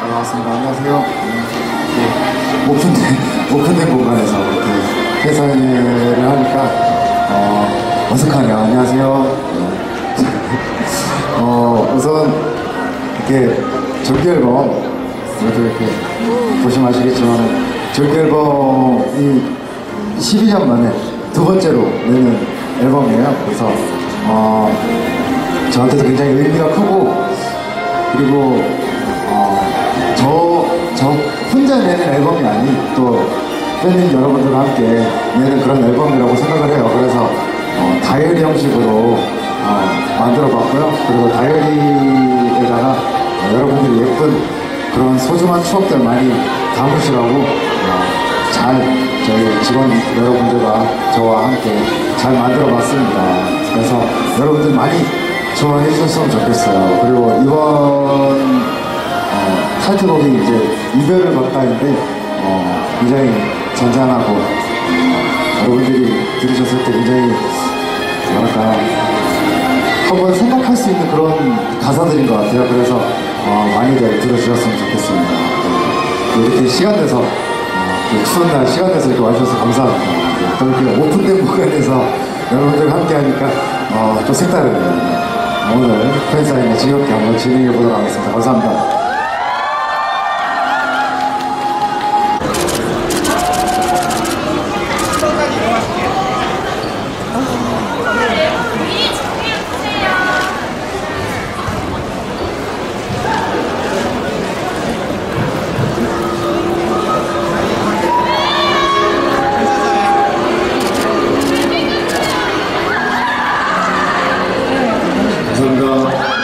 반갑습니다. 안녕하세요. 네, 오픈된, 오픈된 공간에서 이렇게 회사를 하니까, 어, 어색하네요. 안녕하세요. 네. 어, 우선, 이렇게 정규 앨범, 그래도 이렇게 보시면 아시겠지만, 정규 앨범이 12년 만에 두 번째로 내는 앨범이에요. 그래서, 어, 저한테도 굉장히 의미가 크고, 그리고 어, 저, 저 혼자 내는 앨범이 아닌 또 팬님 여러분들과 함께 내는 그런 앨범이라고 생각을 해요. 그래서 어, 다이어리 형식으로 어, 만들어 봤고요. 그리고 다이어리에다가 어, 여러분들이 예쁜 그런 소중한 추억들 많이 담으시라고 어, 잘 저희 직원 여러분들과 저와 함께 잘 만들어 봤습니다. 그래서 여러분들 많이 좋아해 주셨으면 좋겠어요. 그리고 이번 어, 타이틀곡이 이제 이별을 걷다인데 어, 굉장히 잔잔하고 어, 여러분들이 들으셨을 때 굉장히 뭐랄까 한번 생각할 수 있는 그런 가사들인 것 같아요. 그래서 어, 많이들 들어주셨으면 좋겠습니다. 네. 이렇게 시간 내서 어, 이 추운 날 시간 내서 이렇게 와주셔서 감사합니다. 네, 또 이렇게 오픈된 공간에서 여러분들과 함께 하니까 어, 좀 색다르네요. 오늘 팬사인회 즐겁게 한번 진행해 보도록 하겠습니다. 감사합니다. 自分。